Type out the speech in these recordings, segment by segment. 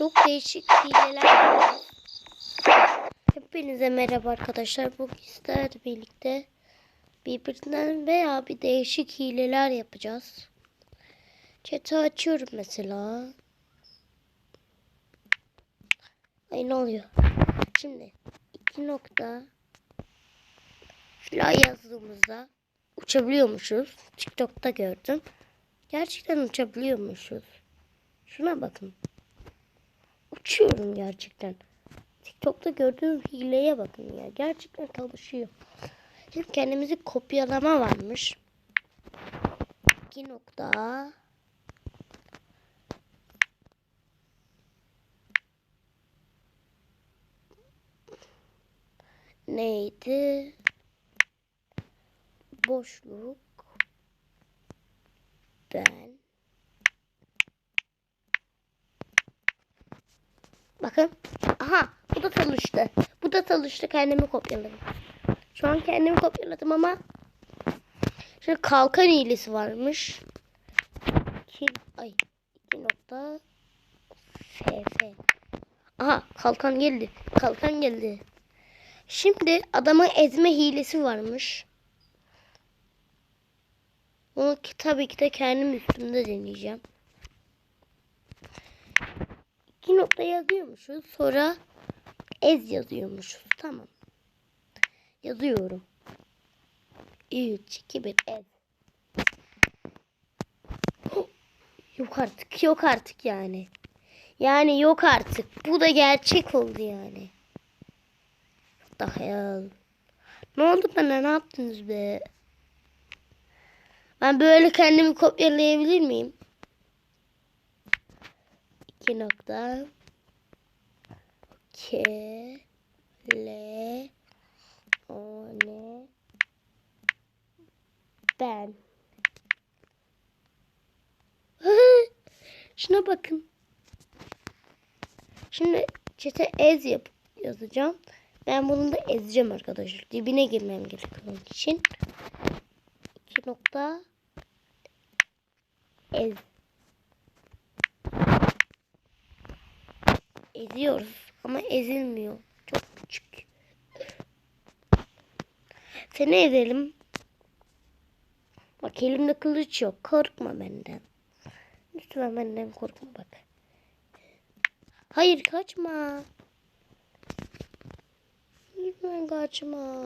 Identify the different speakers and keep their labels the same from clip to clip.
Speaker 1: Çok değişik hileler. Hepinize merhaba arkadaşlar. Bugün sizlerle birlikte birbirinden veya bir değişik hileler yapacağız. Chat'i açıyorum mesela. Ay ne oluyor? Şimdi iki nokta fly yazdığımızda uçabiliyormuşuz. TikTok'ta gördüm. Gerçekten uçabiliyormuşuz. Şuna bakın. Uçuyorum gerçekten. TikTok'ta gördüğüm hileye bakın ya. Gerçekten çalışıyor. Şimdi kendimizi kopyalama varmış. İki nokta. Neydi? Boşluk. Ben. Bakın. Aha bu da çalıştı. Bu da çalıştı. Kendimi kopyaladım. Şu an kendimi kopyaladım ama şimdi kalkan iyilisi varmış. İki, ay iki nokta FF. Aha kalkan geldi. Kalkan geldi. Şimdi adama ezme hilesi varmış. Onu ki, tabii ki de kendim üstümde deneyeceğim. İki nokta yazıyormuşuz. Sonra ez yazıyormuşuz. Tamam. Yazıyorum. 3, 2, 1 ez. Yok artık. Yok artık yani. Yani yok artık. Bu da gerçek oldu yani. Daha ya. Ne oldu bana? Ne yaptınız be? Ben böyle kendimi kopyalayabilir miyim? İki nokta. K. L. O. N. Ben. Şuna bakın. Şimdi çete ez yap yazacağım. Ben bunu da ezeceğim arkadaşlar. Dibine girmem gerekiyor onun için. İki nokta ez. Eziyoruz ama ezilmiyor. Çok küçük. Seni ezelim. Bak elimde kılıç yok. Korkma benden. Lütfen benden korkma bak. Hayır kaçma. Lütfen kaçma.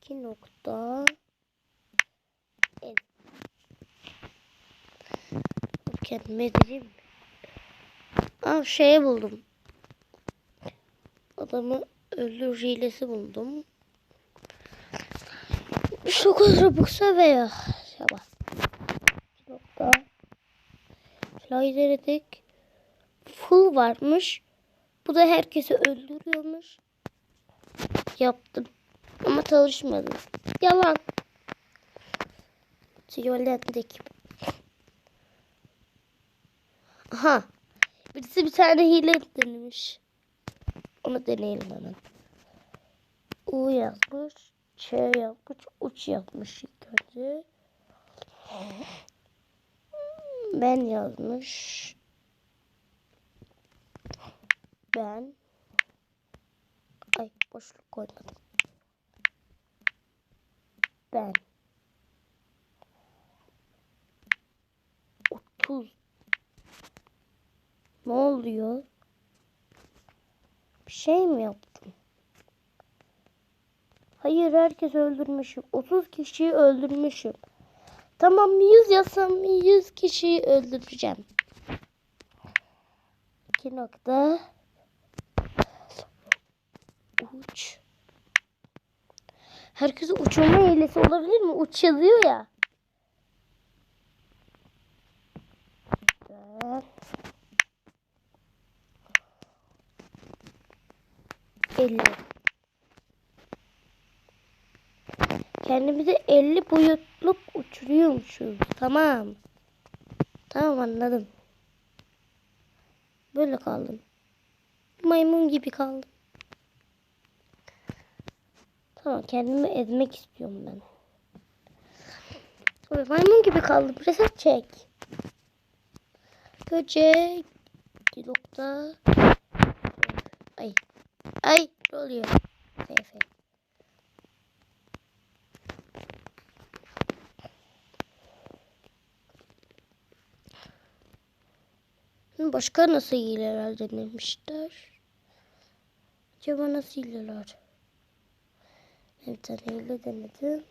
Speaker 1: İki nokta. Ez. Kendime edeyim. Aa şey buldum. Adamı öldür hilesi buldum. 9 Robux'a veya şaba. Nokta. Fly denedik. Full varmış. Bu da herkesi öldürüyormuş. Yaptım. Ama çalışmadı. Yalan. Yollendik. Aha. Birisi bir tane hile denemiş. Onu deneyelim hemen. U yazmış. Ç yapmış. Uç yapmış ilk önce. Ben yazmış. Ben. Ay boşluk koymadım. Ben. 30 ne oluyor? Bir şey mi yaptım? Hayır herkes öldürmüşüm. 30 kişiyi öldürmüşüm. Tamam 100 yazsam 100 kişiyi öldüreceğim. 2 nokta. Uç. Herkese uçurma hilesi olabilir mi? Uç yazıyor ya. Ben. 50. Kendimizi 50 boyutluk uçuruyormuşuz. Tamam. Tamam anladım. Böyle kaldım. Maymun gibi kaldım. Tamam kendimi ezmek istiyorum ben. Sonra maymun gibi kaldım. Reset çek. Böcek. Bir nokta. Ay. Ay ne oluyor? Efe. Başka nasıl hileler denemişler? Acaba nasıl hileler? Bir tane hile denedim.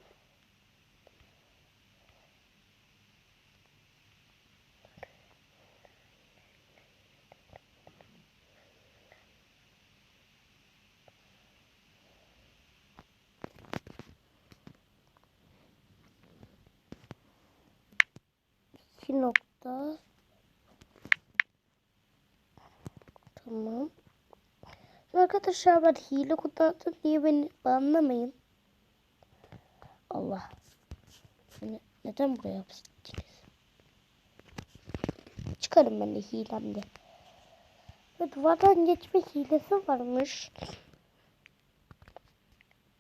Speaker 1: İki nokta. Tamam. Arkadaşlar ben hile kullandım diye beni anlamayın. Allah. Beni neden buraya yapıştınız? Çıkarım ben de hilemde. Ve duvardan geçme hilesi varmış.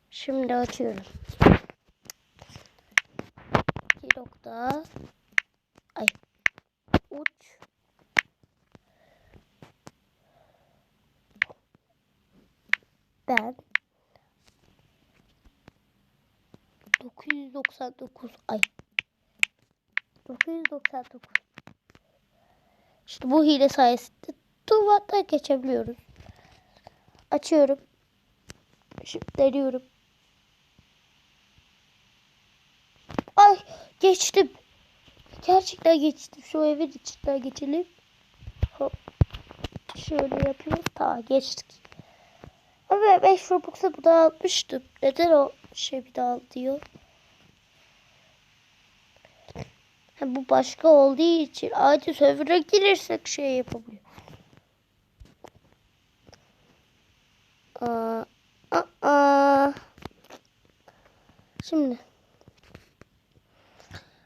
Speaker 1: Şimdi açıyorum. İki nokta. Ay. Uç. Ben 999 ay 999 İşte bu hile sayesinde duvardan geçebiliyoruz. Açıyorum. Şimdi deniyorum. Ay geçtim. Gerçekten geçtim. Şu evin içinden geçelim. Hop. Şöyle yapıyoruz. Ta geçtik. Ama 5 Robux'a bu da almıştım. Neden o şey bir daha diyor? Ha, bu başka olduğu için acil server'a girersek şey yapabiliyor. Aa, aa. Şimdi.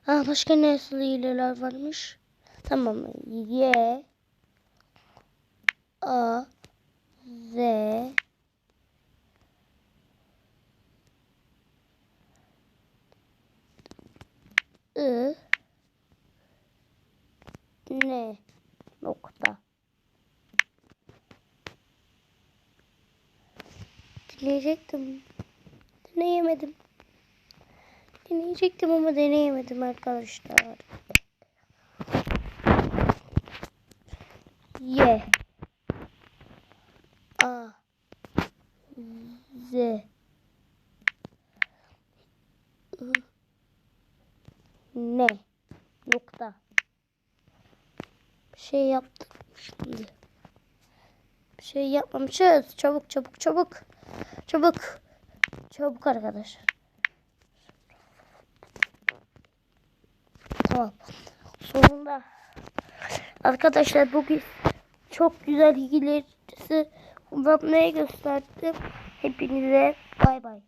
Speaker 1: Aa, başka ne hileler varmış? Tamam. Y A Z I N nokta. Deneyecektim. Deneyemedim. Deneyecektim ama deneyemedim arkadaşlar. Y A Z I ne nokta bir şey yaptık şimdi. Bir şey yapmamışız. Çabuk çabuk çabuk. Çabuk. Çabuk arkadaşlar. Tamam. Sonunda. Arkadaşlar bugün çok güzel hilesi kullanmaya gösterdim. Hepinize bay bay